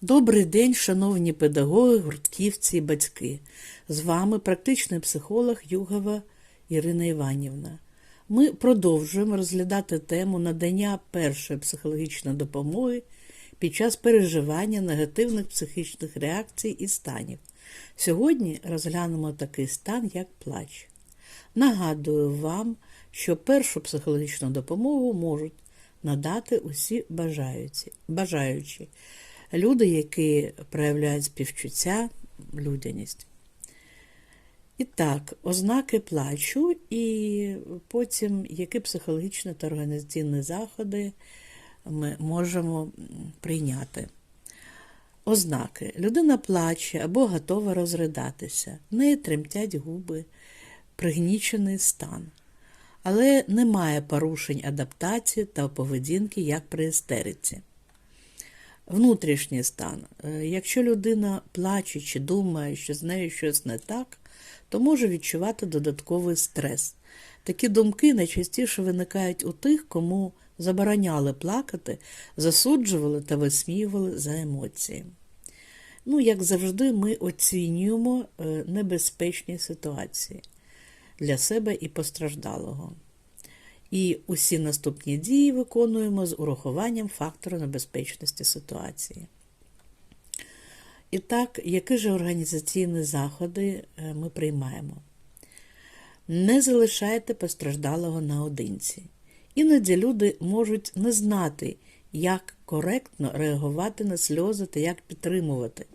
Добрий день, шановні педагоги, гуртківці і батьки. З вами практичний психолог Югова Ірина Іванівна. Ми продовжуємо розглядати тему надання першої психологічної допомоги під час переживання негативних психічних реакцій і станів. Сьогодні розглянемо такий стан, як плач. Нагадую вам, що першу психологічну допомогу можуть надати усі бажаючі. Люди, які проявляють співчуття, людяність. І так, ознаки плачу, і потім які психологічні та організаційні заходи ми можемо прийняти. Ознаки. Людина плаче або готова розридатися, в неї тремтять губи, пригнічений стан. Але немає порушень адаптації та поведінки, як при істериці. Внутрішній стан. Е, Якщо людина плаче чи думає, що з нею щось не так, то може відчувати додатковий стрес. Такі думки найчастіше виникають у тих, кому забороняли плакати, засуджували та висміювали за емоції. Ну, як завжди, ми оцінюємо е, небезпечні ситуації для себе і постраждалого. І усі наступні дії виконуємо з урахуванням фактора небезпечності ситуації. І так, які ж організаційні заходи е, ми приймаємо? Не залишайте постраждалого наодинці. Іноді люди можуть не знати, як коректно реагувати на сльози та як підтримувати.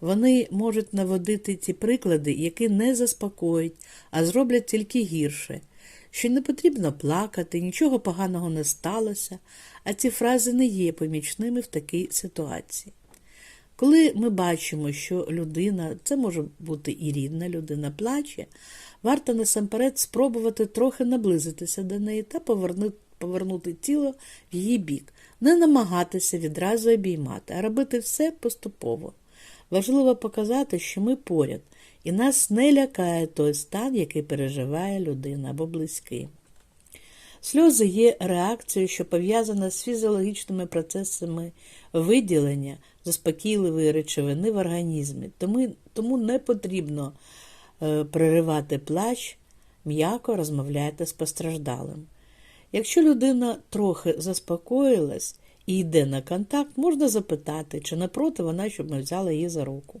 Вони можуть наводити ті приклади, які не заспокоять, а зроблять тільки гірше, що не потрібно плакати, нічого поганого не сталося, а ці фрази не є помічними в такій ситуації. Коли ми бачимо, що людина, це може бути і рідна людина, плаче, варто насамперед спробувати трохи наблизитися до неї та повернути, повернути тіло в її бік, не намагатися відразу обіймати, а робити все поступово. Важливо показати, що ми поряд, і нас не лякає той стан, який переживає людина або близький. Сльози є реакцією, що пов'язана з фізіологічними процесами виділення заспокійливої речовини в організмі, тому, тому не потрібно е, переривати плач, м'яко розмовляйте з постраждалим. Якщо людина трохи заспокоїлась і йде на контакт, можна запитати, чи не проти вона, щоб ми взяли її за руку.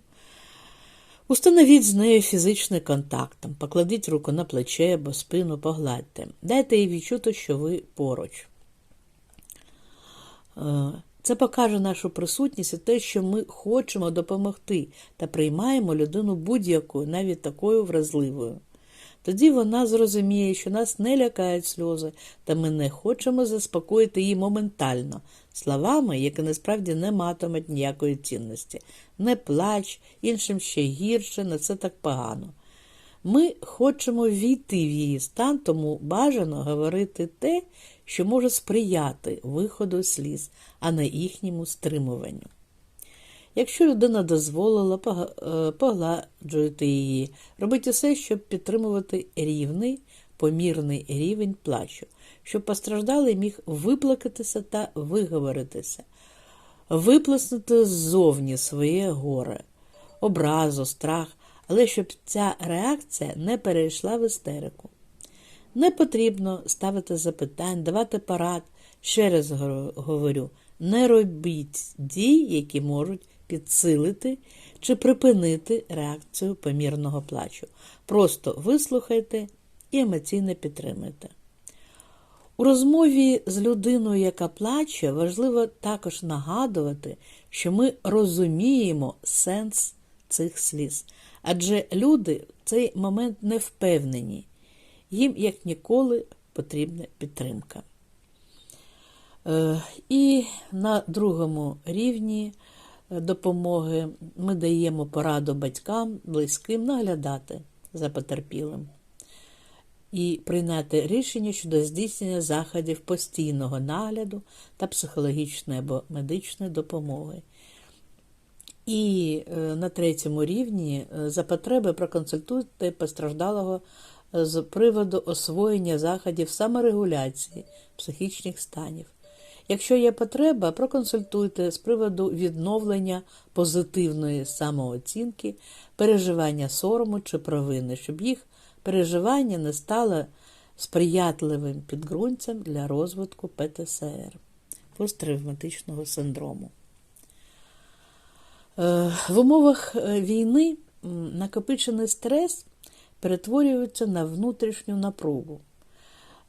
Установіть з нею фізичний контакт, там, покладіть руку на плече або спину, погладьте. Дайте їй відчути, що ви поруч. Е, Це покаже нашу присутність і те, що ми хочемо допомогти та приймаємо людину будь-якою, навіть такою вразливою. Тоді вона зрозуміє, що нас не лякають сльози, та ми не хочемо заспокоїти її моментально, словами, які насправді не матимуть ніякої цінності. Не плач, іншим ще гірше, не це так погано. Ми хочемо війти в її стан, тому бажано говорити те, що може сприяти виходу сліз, а не їхньому стримуванню. Якщо людина дозволила, е, погладжуйте її, робіть усе, щоб підтримувати рівний, помірний рівень плачу, щоб постраждалий міг виплакатися та виговоритися, виплеснути ззовні своє горе, образу, страх, але щоб ця реакція не перейшла в істерику. Не потрібно ставити запитань, давати парад. Ще раз говорю, не робіть дій, які можуть підсилити чи припинити реакцію помірного плачу. Просто вислухайте і емоційно підтримуйте. У розмові з людиною, яка плаче, важливо також нагадувати, що ми розуміємо сенс цих сліз. Адже люди в цей момент не впевнені, їм як ніколи потрібна підтримка. Е, І на другому рівні допомоги ми даємо пораду батькам, близьким наглядати за потерпілим і прийняти рішення щодо здійснення заходів постійного нагляду та психологічної або медичної допомоги. І е, на третьому рівні е, за потреби проконсультуйте постраждалого з приводу освоєння заходів саморегуляції психічних станів. Якщо є потреба, проконсультуйте з приводу відновлення позитивної самооцінки, переживання сорому чи провини, щоб їх переживання не стало сприятливим підґрунтям для розвитку ПТСР посттравматичного синдрому. Е, В умовах е, війни накопичений стрес перетворюється на внутрішню напругу.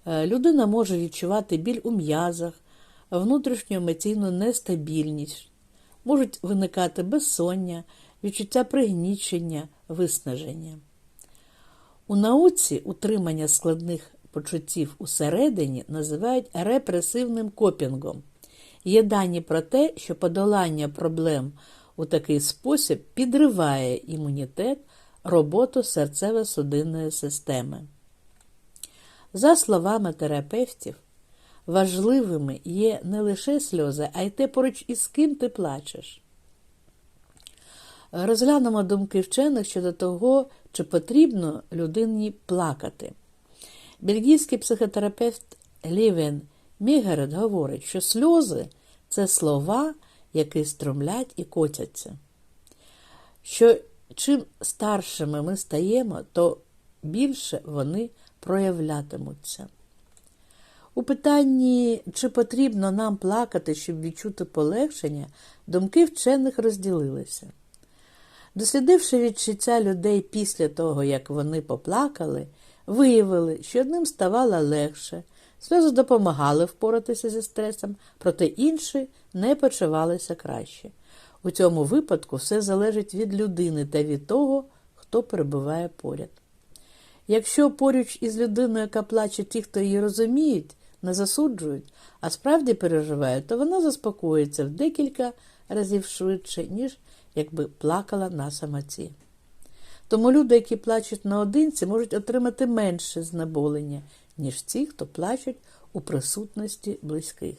Е, Людина може відчувати біль у м'язах, внутрішню емоційну нестабільність, можуть виникати безсоння, відчуття пригнічення, виснаження. У науці утримання складних почуттів усередині називають репресивним копінгом. Є дані про те, що подолання проблем у такий спосіб підриває імунітет, роботу серцево-судинної системи. За словами терапевтів, важливими є не лише сльози, а й те, поруч із ким ти плачеш. Розглянемо думки вчених щодо того, чи потрібно людині плакати. Бельгійський психотерапевт Лівен Мігерет говорить, що сльози це слова, які струмлять і котяться. Що чим старшими ми стаємо, то більше вони проявлятимуться. У питанні, чи потрібно нам плакати, щоб відчути полегшення, думки вчених розділилися. Дослідивши відчуття людей після того, як вони поплакали, виявили, що одним ставало легше, сльози допомагали впоратися зі стресом, проте інші не почувалися краще. У цьому випадку все залежить від людини та від того, хто перебуває поряд. Якщо поруч із людиною, яка плаче, ті, хто її розуміють, не засуджують, а справді переживають, то вона заспокоїться в декілька разів швидше, ніж якби плакала на самоті. Тому люди, які плачуть наодинці, можуть отримати менше знеболення, ніж ті, хто плачуть у присутності близьких.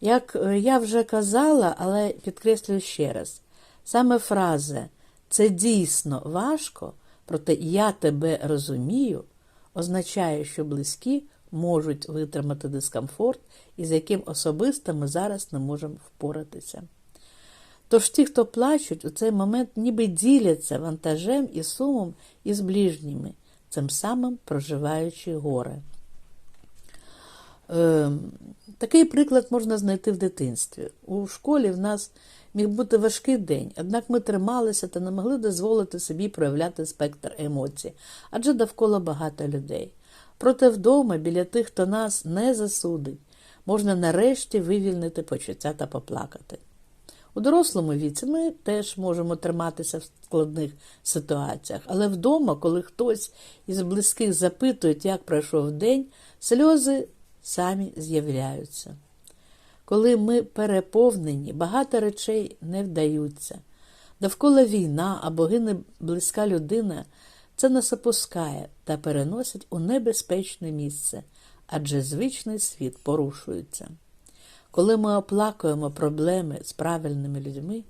Як е, я вже казала, але підкреслюю ще раз, саме фраза це дійсно важко, проте я тебе розумію, означає, що близькі можуть витримати дискомфорт, із яким особисто ми зараз не можемо впоратися. Тож ті, хто плачуть, у цей момент ніби діляться вантажем і сумом із ближніми, цим самим проживаючи горе. Е, такий приклад можна знайти в дитинстві. У школі в нас міг бути важкий день, однак ми трималися та не могли дозволити собі проявляти спектр емоцій, адже довкола багато людей. Проте вдома, біля тих, хто нас не засудить, можна нарешті вивільнити почуття та поплакати. У дорослому віці ми теж можемо триматися в складних ситуаціях, але вдома, коли хтось із близьких запитує, як пройшов день, сльози самі з'являються. Коли ми переповнені, багато речей не вдаються. Довкола війна або гине близька людина, це нас опускає та переносить у небезпечне місце, адже звичний світ порушується. Коли ми оплакуємо проблеми з правильними людьми,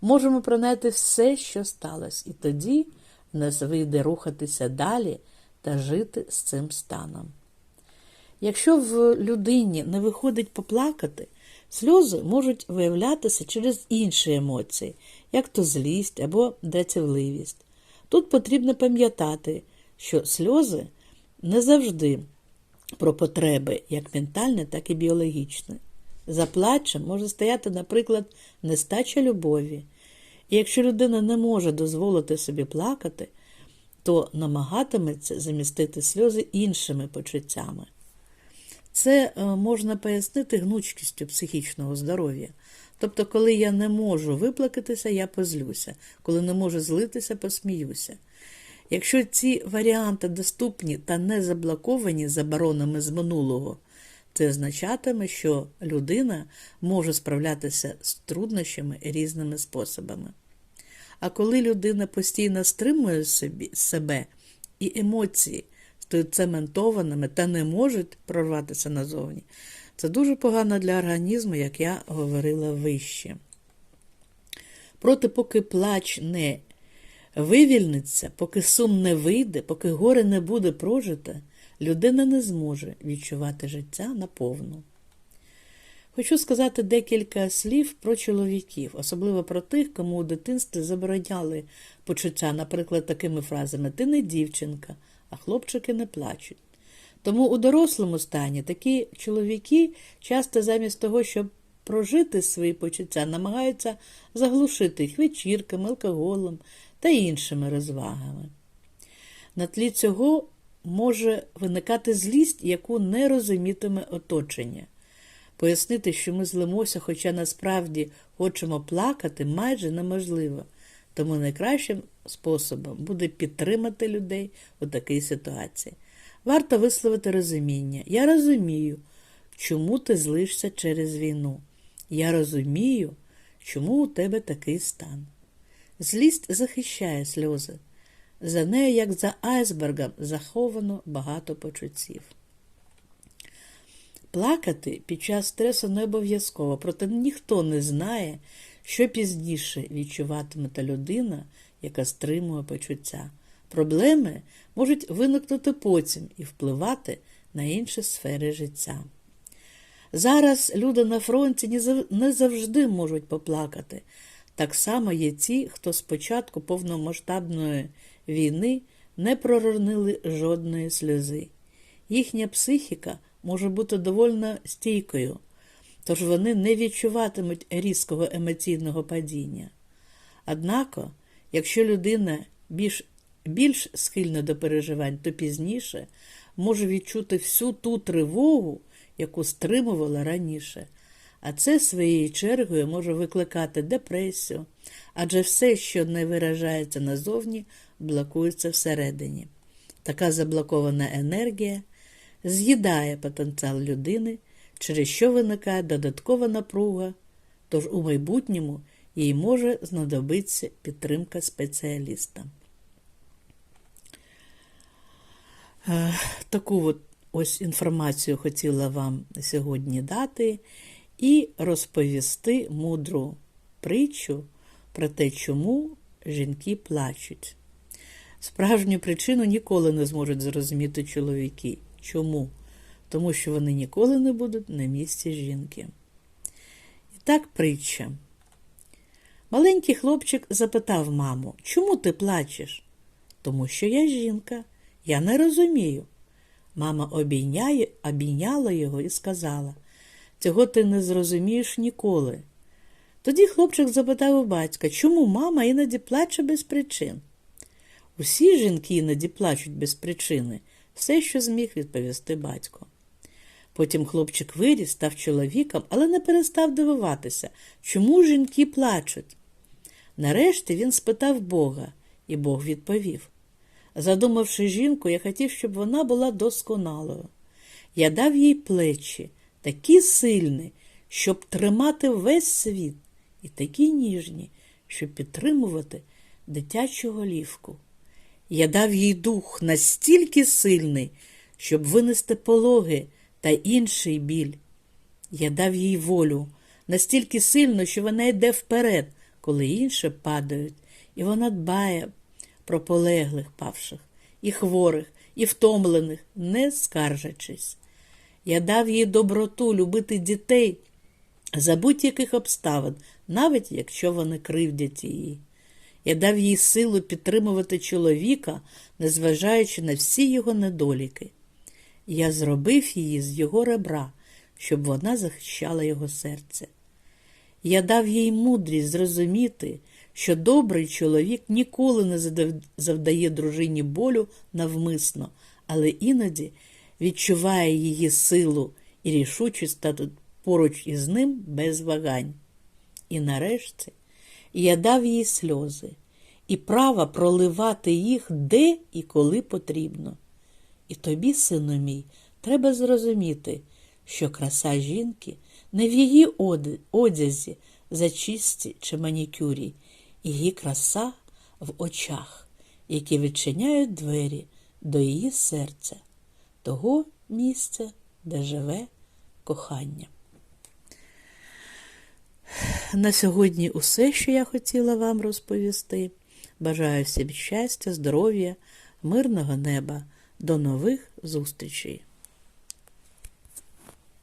можемо пронати все, що сталося, і тоді нас вийде рухатися далі та жити з цим станом. Якщо в людині не виходить поплакати, сльози можуть виявлятися через інші емоції, як то злість або дратівливість. Тут потрібно пам'ятати, що сльози не завжди про потреби, як ментальні, так і біологічні. За плачем може стояти, наприклад, нестача любові. І якщо людина не може дозволити собі плакати, то намагатиметься замістити сльози іншими почуттями. Це е, можна пояснити гнучкістю психічного здоров'я. Тобто, коли я не можу виплакатися, я позлюся, коли не можу злитися, посміюся. Якщо ці варіанти доступні та не заблоковані заборонами з минулого, це означатиме, що людина може справлятися з труднощами різними способами. А коли людина постійно стримує собі, себе і емоції стають цементованими та не можуть прорватися назовні, це дуже погано для організму, як я говорила вище. Проте, поки плач не вивільниться, поки сум не вийде, поки горе не буде прожите, людина не зможе відчувати життя наповну. Хочу сказати декілька слів про чоловіків, особливо про тих, кому у дитинстві забороняли почуття, наприклад, такими фразами Ти не дівчинка, а хлопчики не плачуть. Тому у дорослому стані такі чоловіки часто замість того, щоб прожити свої почуття, намагаються заглушити їх вечірками, алкоголем та іншими розвагами. На тлі цього може виникати злість, яку не розумітиме оточення. Пояснити, що ми злимося, хоча насправді хочемо плакати, майже неможливо. Тому найкращим способом буде підтримати людей у такій ситуації. Варто висловити розуміння. Я розумію, чому ти злишся через війну. Я розумію, чому у тебе такий стан. Злість захищає сльози. За нею, як за айсбергом, заховано багато почуттів. Плакати під час стресу не обов'язково, проте ніхто не знає, що пізніше відчуватиме та людина, яка стримує почуття. Проблеми можуть виникнути потім і впливати на інші сфери життя. Зараз люди на фронті не завжди можуть поплакати. Так само є ті, хто з початку повномасштабної війни не проронили жодної сльози. Їхня психіка може бути довольно стійкою, тож вони не відчуватимуть різкого емоційного падіння. Однак, якщо людина більш, більш схильна до переживань, то пізніше може відчути всю ту тривогу, яку стримувала раніше. А це своєю чергою може викликати депресію, адже все, що не виражається назовні, блокується всередині. Така заблокована енергія з'їдає потенціал людини, через що виникає додаткова напруга, тож у майбутньому їй може знадобитися підтримка спеціаліста. Е, таку от ось інформацію хотіла вам сьогодні дати і розповісти мудру притчу про те, чому жінки плачуть. Справжню причину ніколи не зможуть зрозуміти чоловіки. Чому? Тому що вони ніколи не будуть на місці жінки. І так притча. Маленький хлопчик запитав маму, чому ти плачеш? Тому що я жінка, я не розумію. Мама обійняє, обійняла його і сказала, цього ти не зрозумієш ніколи. Тоді хлопчик запитав у батька, чому мама іноді плаче без причин. Усі жінки іноді плачуть без причини, все, що зміг відповісти батько. Потім хлопчик виріс, став чоловіком, але не перестав дивуватися, чому жінки плачуть. Нарешті він спитав Бога, і Бог відповів Задумавши жінку, я хотів, щоб вона була досконалою. Я дав їй плечі, такі сильні, щоб тримати весь світ, і такі ніжні, щоб підтримувати дитячу голівку. Я дав їй дух настільки сильний, щоб винести пологи та інший біль. Я дав їй волю настільки сильно, що вона йде вперед, коли інші падають, і вона дбає про полеглих павших, і хворих, і втомлених, не скаржачись. Я дав їй доброту любити дітей за будь-яких обставин, навіть якщо вони кривдять її. Я дав їй силу підтримувати чоловіка, незважаючи на всі його недоліки. Я зробив її з його ребра, щоб вона захищала його серце. Я дав їй мудрість зрозуміти, що добрий чоловік ніколи не завдає дружині болю навмисно, але іноді відчуває її силу і рішучість стати поруч із ним без вагань. І нарешті я дав їй сльози і право проливати їх де і коли потрібно. І тобі, сину мій, треба зрозуміти, що краса жінки не в її одязі, зачисті чи манікюрі, її краса в очах, які відчиняють двері до її серця, того місця, де живе кохання. На сьогодні усе, що я хотіла вам розповісти. Бажаю всім щастя, здоров'я, мирного неба. До нових зустрічей!